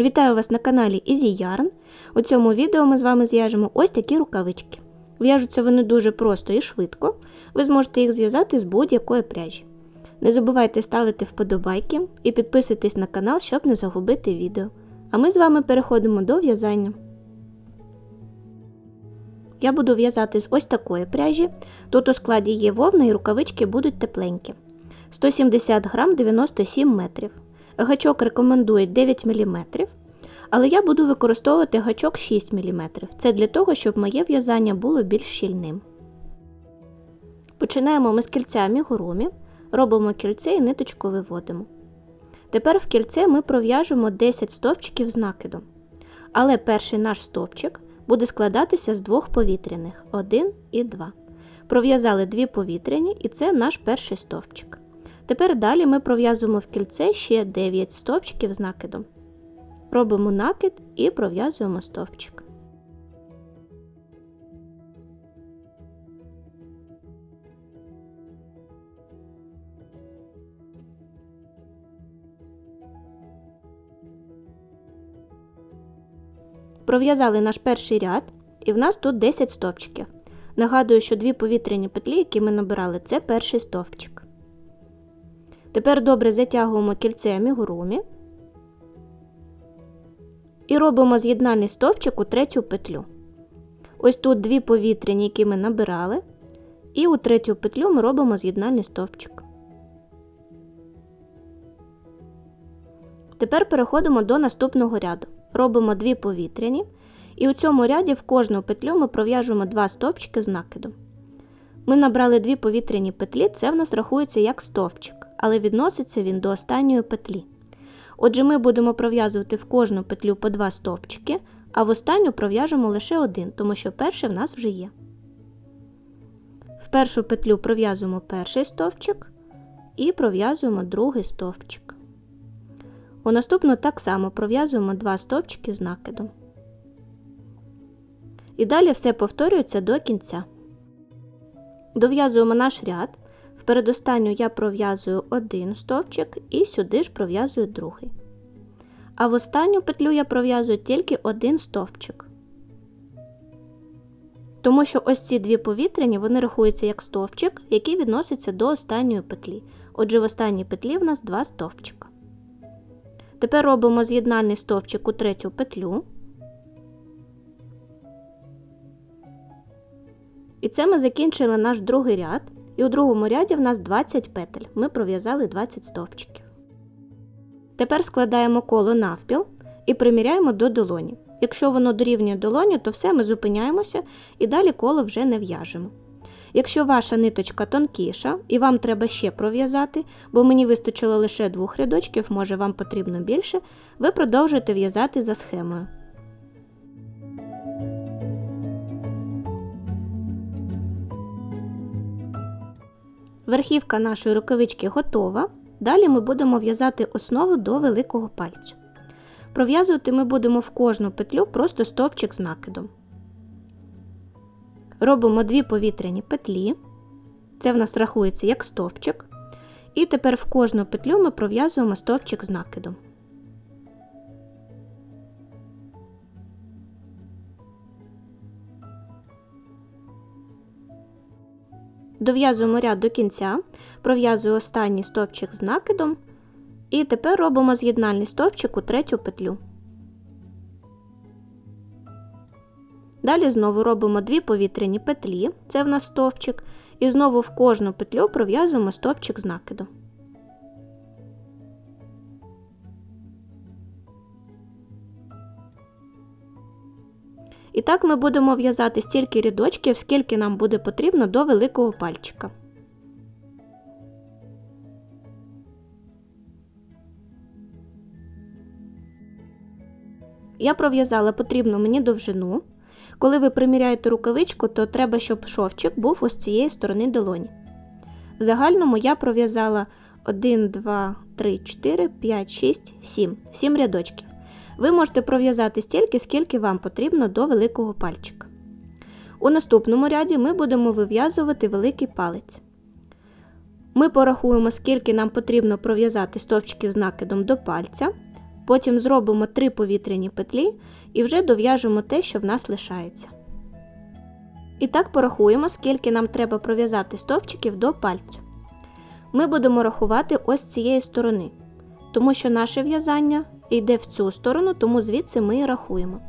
Вітаю вас на каналі Easy Yarn. У цьому відео ми з вами зв'яжемо ось такі рукавички. В'яжуться вони дуже просто і швидко. Ви зможете їх зв'язати з будь-якої пряжі. Не забувайте ставити вподобайки і підписуйтесь на канал, щоб не загубити відео. А ми з вами переходимо до в'язання. Я буду в'язати з ось такої пряжі. Тут у складі є вовна і рукавички будуть тепленькі. 170 грам 97 метрів. Гачок рекомендує 9 мм, але я буду використовувати гачок 6 мм. Це для того, щоб моє в'язання було більш щільним. Починаємо ми з кільця амігурумі, робимо кільце і ниточку виводимо. Тепер в кільце ми пров'яжемо 10 стовпчиків з накидом. Але перший наш стовпчик буде складатися з двох повітряних 1 і 2. Пров'язали дві повітряні, і це наш перший стовпчик. Тепер далі ми пров'язуємо в кільце ще 9 стовпчиків з накидом. Робимо накид і пров'язуємо стовпчик. Пров'язали наш перший ряд, і в нас тут 10 стовпчиків. Нагадую, що дві повітряні петлі, які ми набирали, це перший стовпчик. Тепер добре затягуємо кільце амігурумі і робимо з'єднальний стовпчик у третю петлю. Ось тут дві повітряні, які ми набирали, і у третю петлю ми робимо з'єднальний стовпчик. Тепер переходимо до наступного ряду. Робимо дві повітряні, і у цьому ряді в кожну петлю ми пров'яжемо два стовпчики з накидом. Ми набрали дві повітряні петлі, це в нас рахується як стовпчик, але відноситься він до останньої петлі. Отже, ми будемо пров'язувати в кожну петлю по два стовпчики, а в останню пров'яжемо лише один, тому що перший в нас вже є. В першу петлю пров'язуємо перший стовпчик і пров'язуємо другий стовпчик. У наступну так само пров'язуємо два стовпчики з накидом. І далі все повторюється до кінця. Дов'язуємо наш ряд. Передостанню я пров'язую один стовпчик і сюди ж пров'язую другий. А в останню петлю я пров'язую тільки один стовпчик. Тому що ось ці дві повітряні вони рахуються як стовпчик, який відноситься до останньої петлі. Отже, в останній петлі в нас два стовпчика. Тепер робимо з'єднальний стовпчик у третю петлю. І це ми закінчили наш другий ряд. І у другому ряді в нас 20 петель. Ми пров'язали 20 стовпчиків. Тепер складаємо коло навпіл і приміряємо до долоні. Якщо воно дорівнює долоні, то все ми зупиняємося і далі коло вже не в'яжемо. Якщо ваша ниточка тонкіша і вам треба ще пров'язати, бо мені вистачило лише двох рядочків, може вам потрібно більше, ви продовжуєте в'язати за схемою. Верхівка нашої рукавички готова. Далі ми будемо в'язати основу до великого пальцю. Пров'язувати ми будемо в кожну петлю просто стовпчик з накидом. Робимо дві повітряні петлі. Це в нас рахується як стовпчик. І тепер в кожну петлю ми пров'язуємо стовпчик з накидом. Дов'язуємо ряд до кінця, пров'язую останній стовпчик з накидом, і тепер робимо з'єднальний стовпчик у третю петлю. Далі знову робимо дві повітряні петлі, це в нас стовпчик, і знову в кожну петлю пров'язуємо стовпчик з накидом. І так ми будемо в'язати стільки рядочків, скільки нам буде потрібно до великого пальчика. Я пров'язала потрібну мені довжину. Коли ви приміряєте рукавичку, то треба, щоб шовчик був ось цієї сторони долоні. В загальному я пров'язала 1, 2, 3, 4, 5, 6, 7, 7 рядочків. Ви можете пров'язати стільки, скільки вам потрібно до великого пальчика. У наступному ряді ми будемо вив'язувати великий палець. Ми порахуємо, скільки нам потрібно пров'язати стовпчиків з накидом до пальця, Потім зробимо 3 повітряні петлі і вже дов'яжемо те, що в нас лишається. І так порахуємо, скільки нам треба пров'язати стовпчиків до пальцю. Ми будемо рахувати ось цієї сторони, тому що наше в'язання йде в цю сторону, тому звідси ми і рахуємо.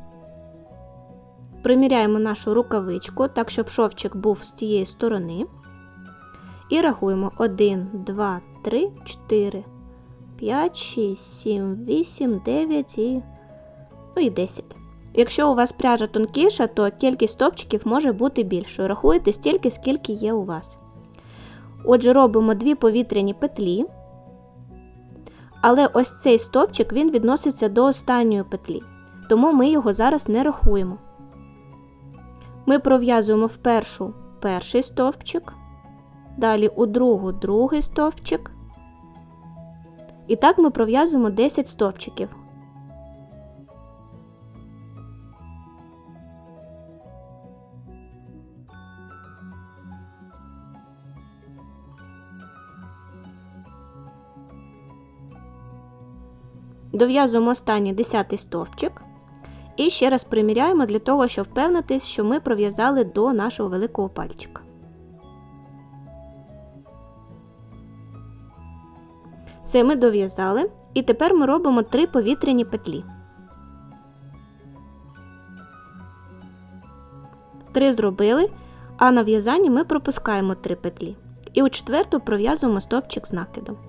Приміряємо нашу рукавичку так, щоб шовчик був з тієї сторони. І рахуємо 1, 2, 3, 4, 5, 6, 7, 8, 9 і, ну, і 10. Якщо у вас пряжа тонкіша, то кількість стопчиків може бути більшою. Рахуєте стільки, скільки є у вас. Отже, робимо дві повітряні петлі. Але ось цей стовпчик він відноситься до останньої петлі, тому ми його зараз не рахуємо. Ми пров'язуємо в першу перший стовпчик, далі у другу другий стовпчик. І так ми пров'язуємо 10 стовпчиків. Дов'язуємо останній 10 стовпчик. І ще раз приміряємо для того, щоб впевнитись, що ми пров'язали до нашого великого пальчика. Все, ми дов'язали. І тепер ми робимо 3 повітряні петлі. 3 зробили, а на в'язанні ми пропускаємо 3 петлі. І у четверту пров'язуємо стовпчик з накидом.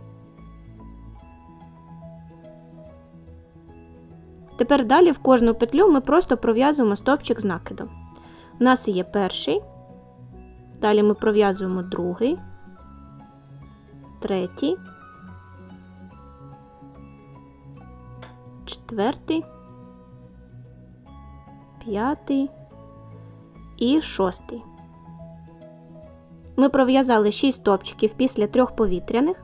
Тепер далі в кожну петлю ми просто пров'язуємо стовпчик з накидом. У нас є перший, далі ми пров'язуємо другий, третій, четвертий, п'ятий і шостий. Ми пров'язали 6 стовпчиків після трьох повітряних.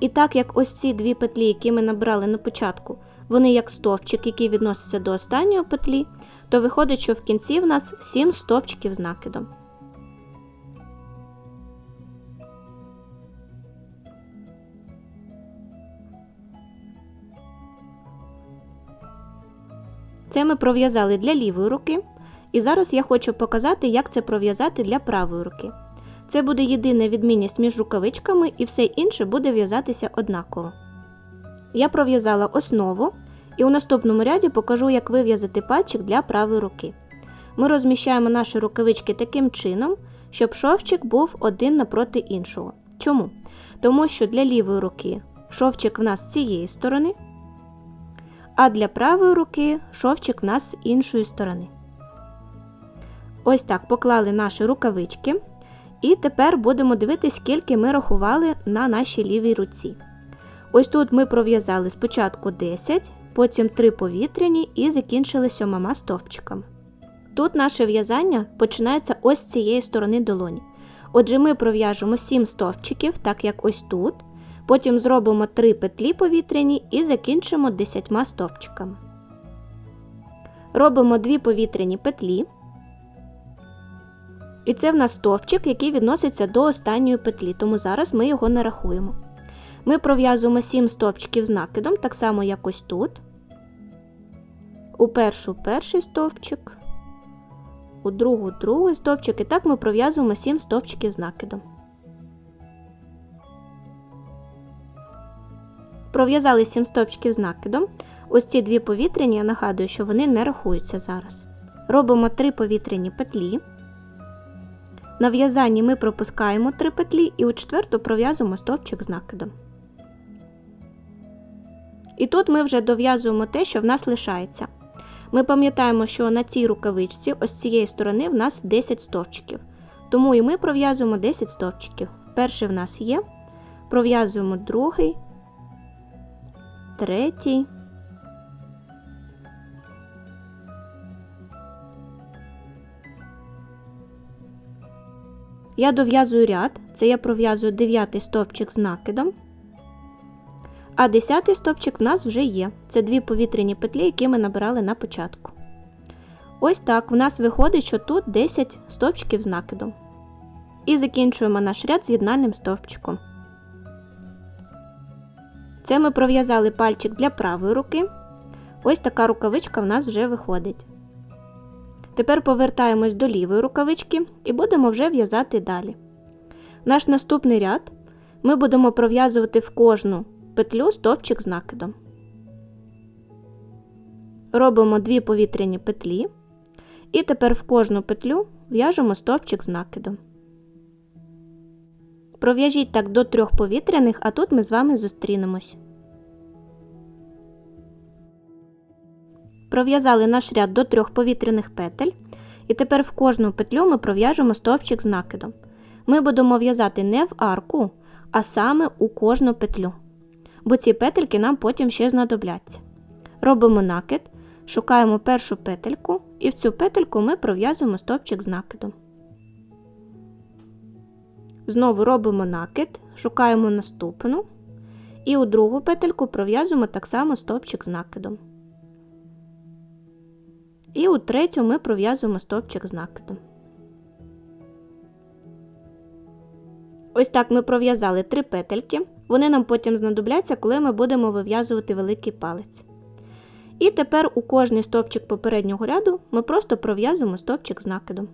І так як ось ці дві петлі, які ми набрали на початку, вони як стовпчик, який відноситься до останньої петлі, то виходить, що в кінці в нас 7 стовпчиків з накидом. Це ми пров'язали для лівої руки. І зараз я хочу показати, як це пров'язати для правої руки. Це буде єдина відмінність між рукавичками і все інше буде в'язатися однаково. Я пров'язала основу і у наступному ряді покажу, як вив'язати пальчик для правої руки. Ми розміщаємо наші рукавички таким чином, щоб шовчик був один напроти іншого. Чому? Тому що для лівої руки шовчик в нас з цієї сторони, а для правої руки шовчик в нас з іншої сторони. Ось так поклали наші рукавички. І тепер будемо дивитися, скільки ми рахували на нашій лівій руці. Ось тут ми пров'язали спочатку 10, потім 3 повітряні і закінчили сьомома стовпчиками. Тут наше в'язання починається ось з цієї сторони долоні. Отже, ми пров'яжемо 7 стовпчиків, так як ось тут. Потім зробимо 3 петлі повітряні і закінчимо 10 стовпчиками. Робимо 2 повітряні петлі. І це в нас стовпчик, який відноситься до останньої петлі, тому зараз ми його не рахуємо. Ми пров'язуємо 7 стовпчиків з накидом, так само як ось тут. У першу перший стовпчик, у другу другий стовпчик, і так ми пров'язуємо 7 стовпчиків з накидом. Пров'язали 7 стовпчиків з накидом. Ось ці дві повітряні, я нагадую, що вони не рахуються зараз. Робимо 3 повітряні петлі. На в'язанні ми пропускаємо 3 петлі і у четверту пров'язуємо стовпчик з накидом. І тут ми вже дов'язуємо те, що в нас лишається. Ми пам'ятаємо, що на цій рукавичці, ось з цієї сторони, в нас 10 стовпчиків. Тому і ми пров'язуємо 10 стовпчиків. Перший в нас є, пров'язуємо другий, третій. Я дов'язую ряд, це я пров'язую 9 стовпчик з накидом. А 10 стовпчик в нас вже є. Це дві повітряні петлі, які ми набирали на початку. Ось так в нас виходить, що тут 10 стовпчиків з накидом. І закінчуємо наш ряд з'єднальним стовпчиком. Це ми пров'язали пальчик для правої руки. Ось така рукавичка в нас вже виходить. Тепер повертаємось до лівої рукавички і будемо вже в'язати далі. Наш наступний ряд ми будемо пров'язувати в кожну петлю стовпчик з накидом. Робимо дві повітряні петлі, і тепер в кожну петлю в'яжемо стовпчик з накидом. Пров'яжіть так до трьох повітряних, а тут ми з вами зустрінемось. Пров'язали наш ряд до трьох повітряних петель, і тепер в кожну петлю ми пров'яжемо стовпчик з накидом. Ми будемо в'язати не в арку, а саме у кожну петлю, бо ці петельки нам потім ще знадобляться. Робимо накид, шукаємо першу петельку, і в цю петельку ми пров'язуємо стовпчик з накидом. Знову робимо накид, шукаємо наступну, і у другу петельку пров'язуємо так само стовпчик з накидом. І у третю ми пров'язуємо стовпчик з накидом. Ось так ми пров'язали три петельки, вони нам потім знадобляться, коли ми будемо вив'язувати великий палець. І тепер у кожний стовпчик попереднього ряду ми просто пров'язуємо стовпчик з накидом.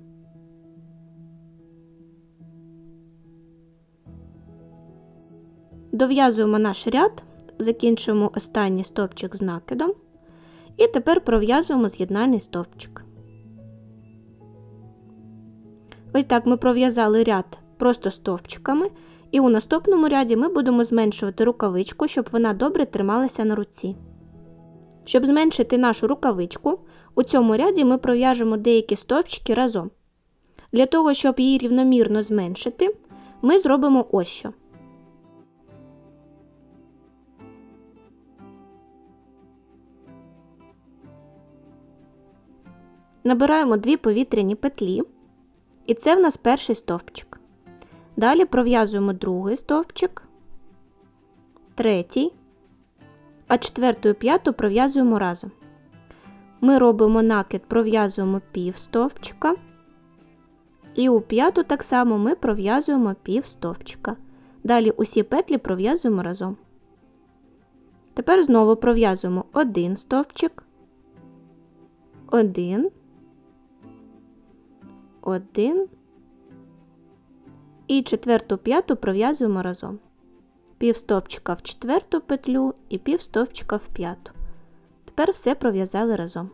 Дов'язуємо наш ряд, закінчуємо останній стовпчик з накидом. І тепер пров'язуємо з'єднальний стовпчик. Ось так ми пров'язали ряд просто стовпчиками, і у наступному ряді ми будемо зменшувати рукавичку, щоб вона добре трималася на руці. Щоб зменшити нашу рукавичку, у цьому ряді ми пров'яжемо деякі стовпчики разом. Для того, щоб її рівномірно зменшити, ми зробимо ось що. Набираємо дві повітряні петлі, і це в нас перший стовпчик. Далі пров'язуємо другий стовпчик, третій, а четверту і п'яту пров'язуємо разом. Ми робимо накид, пров'язуємо пів стовпчика, і у п'яту так само ми пров'язуємо пів стовпчика. Далі усі петлі пров'язуємо разом. Тепер знову пров'язуємо один стовпчик, один, один і четверту п'яту пров'язуємо разом. Пів стовпчика в четверту петлю і пів стовпчика в п'яту. Тепер все пров'язали разом.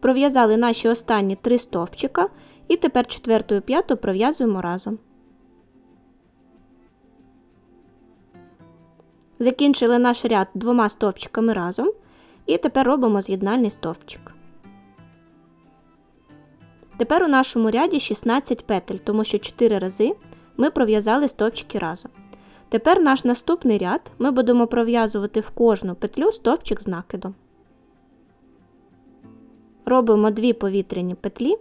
Пров'язали наші останні три стовпчика і тепер четверту і п'яту пров'язуємо разом. Закінчили наш ряд двома стовпчиками разом і тепер робимо з'єднальний стовпчик. Тепер у нашому ряді 16 петель, тому що 4 рази ми пров'язали стовпчики разом. Тепер наш наступний ряд ми будемо пров'язувати в кожну петлю стовпчик з накидом робимо дві повітряні петлі,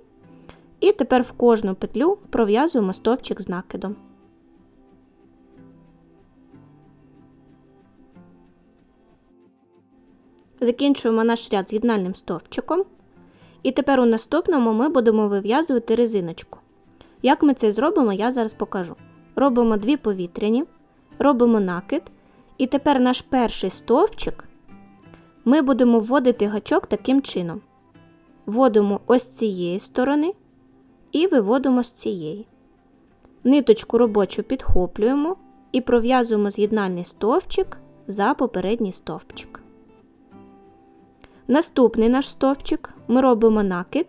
і тепер в кожну петлю пров'язуємо стовпчик з накидом. Закінчуємо наш ряд з'єднальним стовпчиком. І тепер у наступному ми будемо вив'язувати резиночку. Як ми це зробимо, я зараз покажу. Робимо дві повітряні, робимо накид, і тепер наш перший стовпчик ми будемо вводити гачок таким чином вводимо ось цієї сторони і виводимо з цієї. Ниточку робочу підхоплюємо і пров'язуємо з'єднальний стовпчик за попередній стовпчик. Наступний наш стовпчик ми робимо накид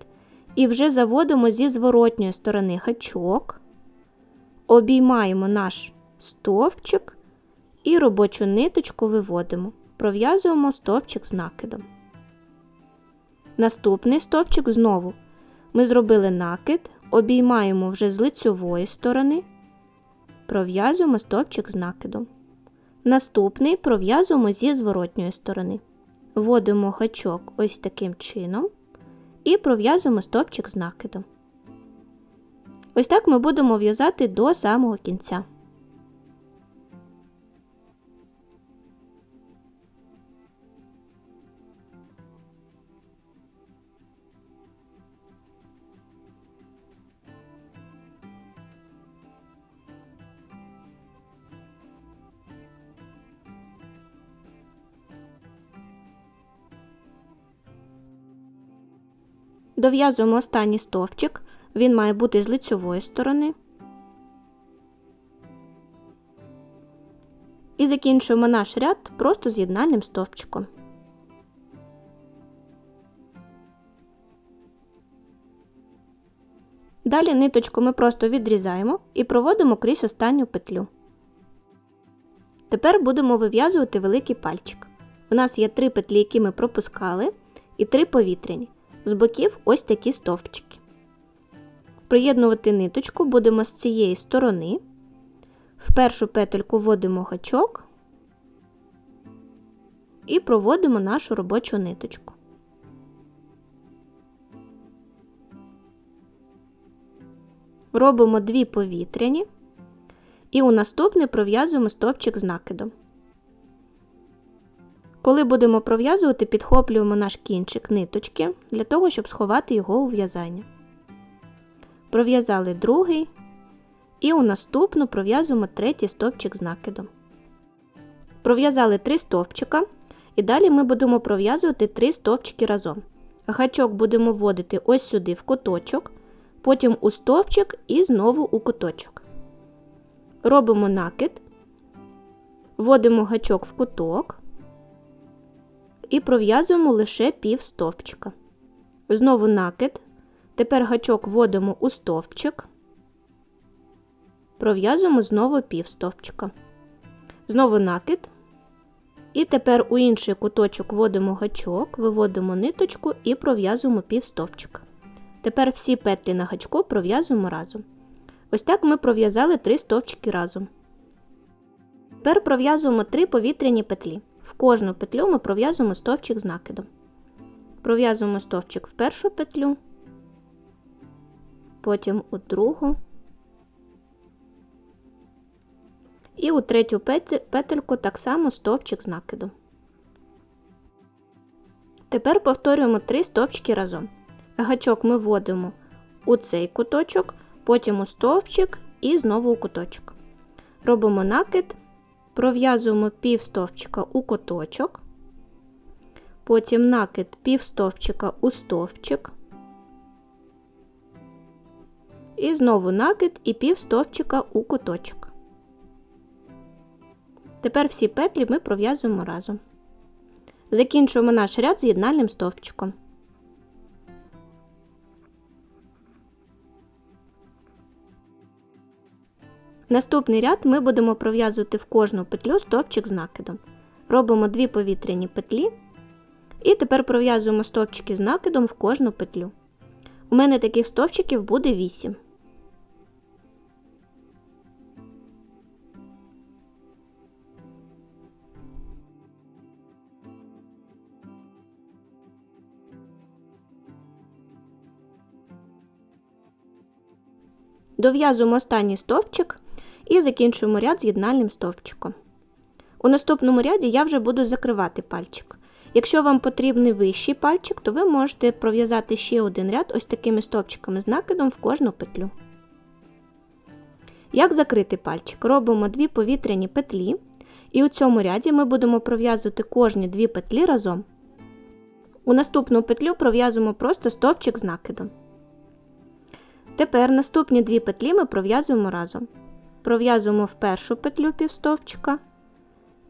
і вже заводимо зі зворотньої сторони гачок, обіймаємо наш стовпчик і робочу ниточку виводимо, пров'язуємо стовпчик з накидом. Наступний стовпчик знову ми зробили накид, обіймаємо вже з лицьової сторони, пров'язуємо стовпчик з накидом. Наступний пров'язуємо зі зворотньої сторони. Вводимо гачок ось таким чином і пров'язуємо стовпчик з накидом. Ось так ми будемо в'язати до самого кінця. Дов'язуємо останній стовпчик, він має бути з лицьової сторони. І закінчуємо наш ряд просто з'єднальним стовпчиком. Далі ниточку ми просто відрізаємо і проводимо крізь останню петлю. Тепер будемо вив'язувати великий пальчик. У нас є три петлі, які ми пропускали, і три повітряні. З боків ось такі стовпчики. Приєднувати ниточку будемо з цієї сторони. В першу петельку вводимо гачок і проводимо нашу робочу ниточку. Робимо дві повітряні і у наступний пров'язуємо стовпчик з накидом. Коли будемо пров'язувати, підхоплюємо наш кінчик ниточки для того, щоб сховати його у в'язання. Пров'язали другий і у наступну пров'язуємо третій стовпчик з накидом. Пров'язали три стовпчика і далі ми будемо пров'язувати три стовпчики разом. Гачок будемо вводити ось сюди в куточок, потім у стовпчик і знову у куточок. Робимо накид, вводимо гачок в куток і пров'язуємо лише пів стовпчика. Знову накид. Тепер гачок вводимо у стовпчик, пров'язуємо знову пів стовпчика. Знову накид. І тепер у інший куточок вводимо гачок, виводимо ниточку і пров'язуємо пів стовпчика. Тепер всі петлі на гачку пров'язуємо разом. Ось так ми пров'язали три стовпчики разом. Тепер пров'язуємо три повітряні петлі. Кожну петлю ми пров'язуємо стовпчик з накидом. Пров'язуємо стовпчик в першу петлю, потім у другу і у третю петельку так само стовпчик з накидом. Тепер повторюємо три стовпчики разом. Гачок ми вводимо у цей куточок, потім у стовпчик і знову у куточок. Робимо накид пров'язуємо пів стовпчика у куточок, потім накид пів стовпчика у стовпчик, і знову накид і пів стовпчика у куточок. Тепер всі петлі ми пров'язуємо разом. Закінчуємо наш ряд з'єднальним стовпчиком. Наступний ряд ми будемо пров'язувати в кожну петлю стовпчик з накидом. Робимо дві повітряні петлі. І тепер пров'язуємо стовпчики з накидом в кожну петлю. У мене таких стовпчиків буде 8. Дов'язуємо останній стовпчик і закінчуємо ряд з'єднальним стовпчиком. У наступному ряді я вже буду закривати пальчик. Якщо вам потрібний вищий пальчик, то ви можете пров'язати ще один ряд ось такими стовпчиками з накидом в кожну петлю. Як закрити пальчик? Робимо дві повітряні петлі, і у цьому ряді ми будемо пров'язувати кожні дві петлі разом. У наступну петлю пров'язуємо просто стовпчик з накидом. Тепер наступні дві петлі ми пров'язуємо разом пров'язуємо в першу петлю півстовпчика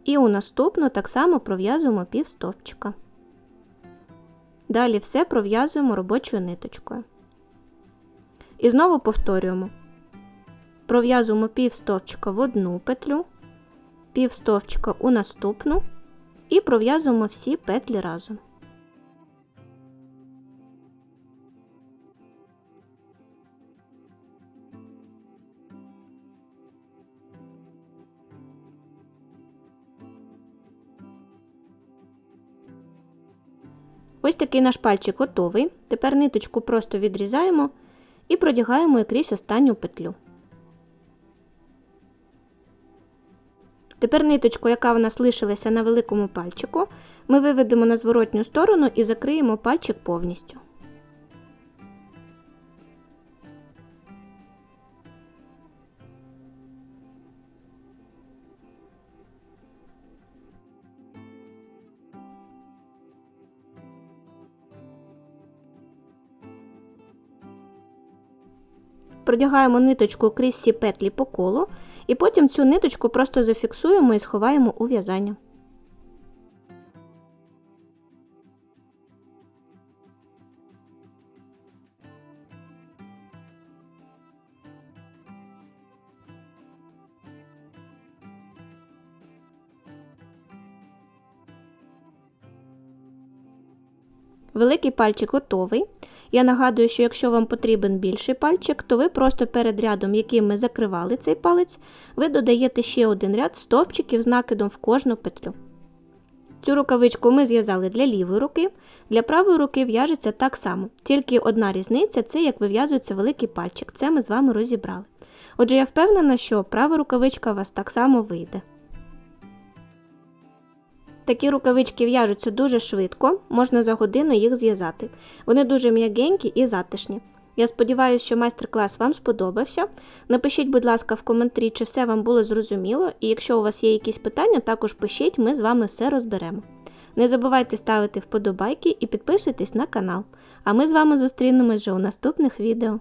і у наступну так само пров'язуємо півстовпчика. Далі все пров'язуємо робочою ниточкою. І знову повторюємо. Пров'язуємо півстовпчика в одну петлю, півстовпчика у наступну і пров'язуємо всі петлі разом. Ось такий наш пальчик готовий. Тепер ниточку просто відрізаємо і продягаємо крізь останню петлю. Тепер ниточку, яка в нас лишилася на великому пальчику, ми виведемо на зворотню сторону і закриємо пальчик повністю. Продягаємо ниточку крізь всі петлі по колу і потім цю ниточку просто зафіксуємо і сховаємо у в'язання. Великий пальчик готовий. Я нагадую, що якщо вам потрібен більший пальчик, то ви просто перед рядом, яким ми закривали цей палець, ви додаєте ще один ряд стовпчиків з накидом в кожну петлю. Цю рукавичку ми зв'язали для лівої руки, для правої руки в'яжеться так само, тільки одна різниця це як вив'язується великий пальчик. Це ми з вами розібрали. Отже, я впевнена, що права рукавичка у вас так само вийде. Такі рукавички в'яжуться дуже швидко, можна за годину їх зв'язати. Вони дуже м'ягенькі і затишні. Я сподіваюся, що майстер-клас вам сподобався. Напишіть, будь ласка, в коментарі, чи все вам було зрозуміло, і якщо у вас є якісь питання, також пишіть, ми з вами все розберемо. Не забувайте ставити вподобайки і підписуйтесь на канал. А ми з вами зустрінемось вже у наступних відео.